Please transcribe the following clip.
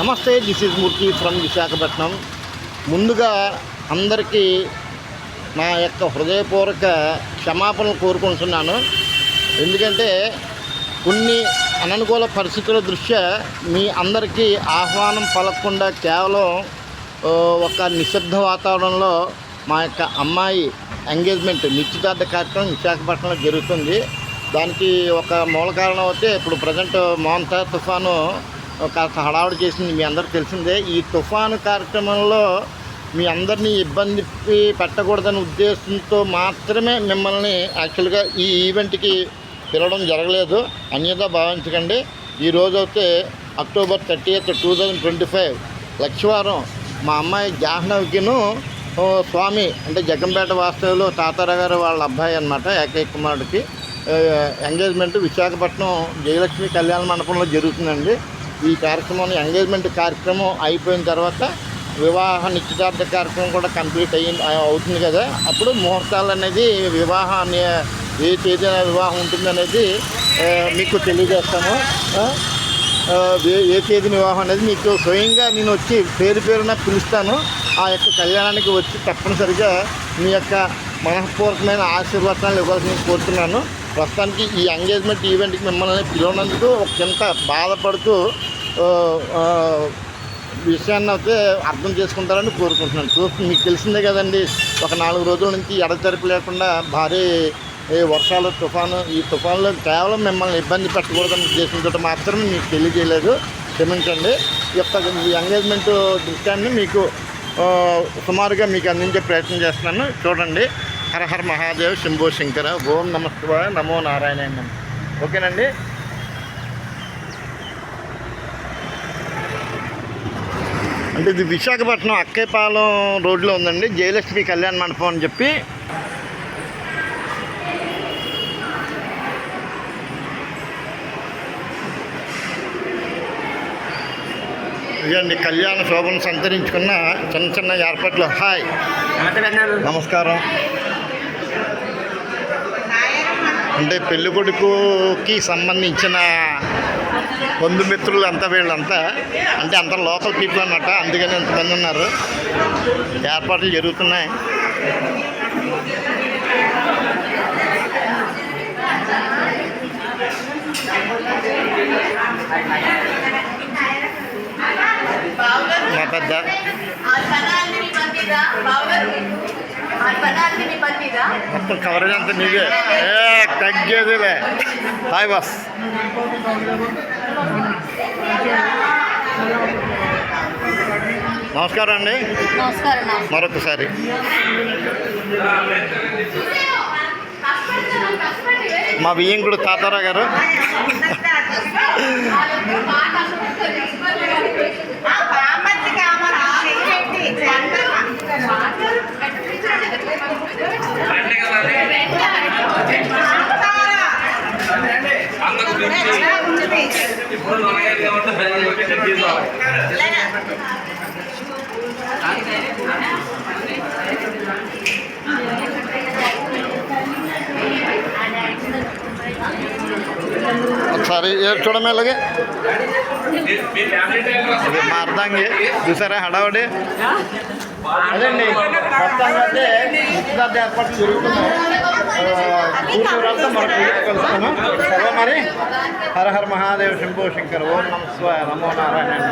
నమస్తే this is Murthy from Visakhapatnam. ముందుగా అందరికీ నా యొక్క హృదయపూర్వక క్షమాపణలు కోరుకుంటున్నాను. ఎందుకంటే కొన్ని అననుకూల పరిస్థితుల దృష్ట్యా మీ అందరికీ ఆహ్వానం పలకకుండా కేవలం ఒక నిశ్శబ్ద వాతావరణంలో మా యొక్క అమ్మాయి ఎంగేజ్మెంట్ నిశ్చితార్థ కార్యక్రమం విశాఖపట్నంలో జరుగుతుంది. దానికి ఒక మూల కారణం అయితే ఇప్పుడు ప్రజెంట్ మోంతా తుఫాను కాస్త హడావుడి చేసింది మీ అందరికీ తెలిసిందే. ఈ తుఫాను కార్యక్రమంలో మీ అందరినీ ఇబ్బంది పెట్టకూడదనే ఉద్దేశంతో మాత్రమే మిమ్మల్ని యాక్చువల్గా ఈ ఈవెంట్కి పిలవడం జరగలేదు. అన్యదా భావించకండి. ఈరోజు అయితే October thirty eighth two thousand twenty five లక్షవారం మా అమ్మాయి జాహ్నవికిను స్వామి అంటే జగంపేట వాస్తవులు తాతారావు గారు వాళ్ళ అబ్బాయి అనమాట ఏకైక కుమారుడికి. ఎంగేజ్మెంట్ విశాఖపట్నం జయలక్ష్మి కళ్యాణ మండపంలో జరుగుతుందండి. ఈ కార్యక్రమం ఎంగేజ్మెంట్ కార్యక్రమం అయిపోయిన తర్వాత వివాహ నిశ్చితార్థ కార్యక్రమం కూడా కంప్లీట్ అయ్యింది అవుతుంది కదా. అప్పుడు ముహూర్తాలు అనేది వివాహాన్ని ఏ తేదీన వివాహం ఉంటుందనేది మీకు తెలియజేస్తాము. ఏ- తేదీ వివాహం అనేది మీకు స్వయంగా నేను వచ్చి పేరు పేరున పిలుస్తాను. ఆ యొక్క కళ్యాణానికి వచ్చి తప్పనిసరిగా మీ యొక్క మనఃపూర్వకమైన ఆశీర్వాదాలు ఇవ్వాల్సి కోరుతున్నాను. ప్రస్తుతానికి ఈ ఎంగేజ్మెంట్ ఈవెంట్కి మిమ్మల్ని పిలవనందుకు ఒక చింత బాధపడుతూ విషయాన్ని అయితే అర్థం చేసుకుంటారని కోరుకుంటున్నాను. చూస్తూ మీకు తెలిసిందే కదండి ఒక నాలుగు రోజుల నుంచి ఎడతెరపు లేకుండా భారీ ఏ వర్షాలు తుఫాను ఈ తుఫాన్లో కేవలం మిమ్మల్ని ఇబ్బంది పెట్టకూడదని ఉద్దేశంతో మాత్రమే మీకు తెలియజేయలేదు. క్షమించండి. ఈ యొక్క ఎంగేజ్మెంట్ దృశ్యాన్ని మీకు సుమారుగా మీకు అందించే ప్రయత్నం చేస్తున్నాను. చూడండి. హరహర మహాదేవ్ శంభో శంకర ఓం నమస్తే నమో నారాయణ ఓకేనండి? అంటే ఇది విశాఖపట్నం అక్కేపాలెం రోడ్లో ఉందండి. జయలక్ష్మి కళ్యాణ మండపం అని చెప్పి. ఇదండి కళ్యాణ శోభను సంతరించుకున్న చిన్న చిన్న ఏర్పాట్లు. హాయ్. నమస్కారం. అంటే పెళ్ళి కొడుకుకి సంబంధించిన బంధుమిత్రులు అంతా వీళ్ళంతా అంటే అంత లోకల్ పీపుల్ అన్నమాట అందుకని ఎంతమంది ఉన్నారు. ఏర్పాట్లు జరుగుతున్నాయి. మా పెద్ద మొత్తం కవరేజ్ అంతా నీవే ఏ తగ్గేదిలే. Hi boss. నమస్కారం అండి. మరొకసారి. మా బియ్యంకుడు తాతారా గారు. ఒకసారి ఏ- చూడమే ఇలాగే మీ ఫ్యామిలీ టైంలో ఇది మా అర్థంగి చూసారా హడావడి అదండి మొత్తంగా అయితే నిశ్చితార్థ ఏర్పాట్లు జరుగుతున్నాయి కూర్చోవడంతో మనం పూజకు కలుస్తాము సరే మరి హర హర మహాదేవ్ శంభో శంకర్ ఓం నమ స్వాయ నమో నారాయణ.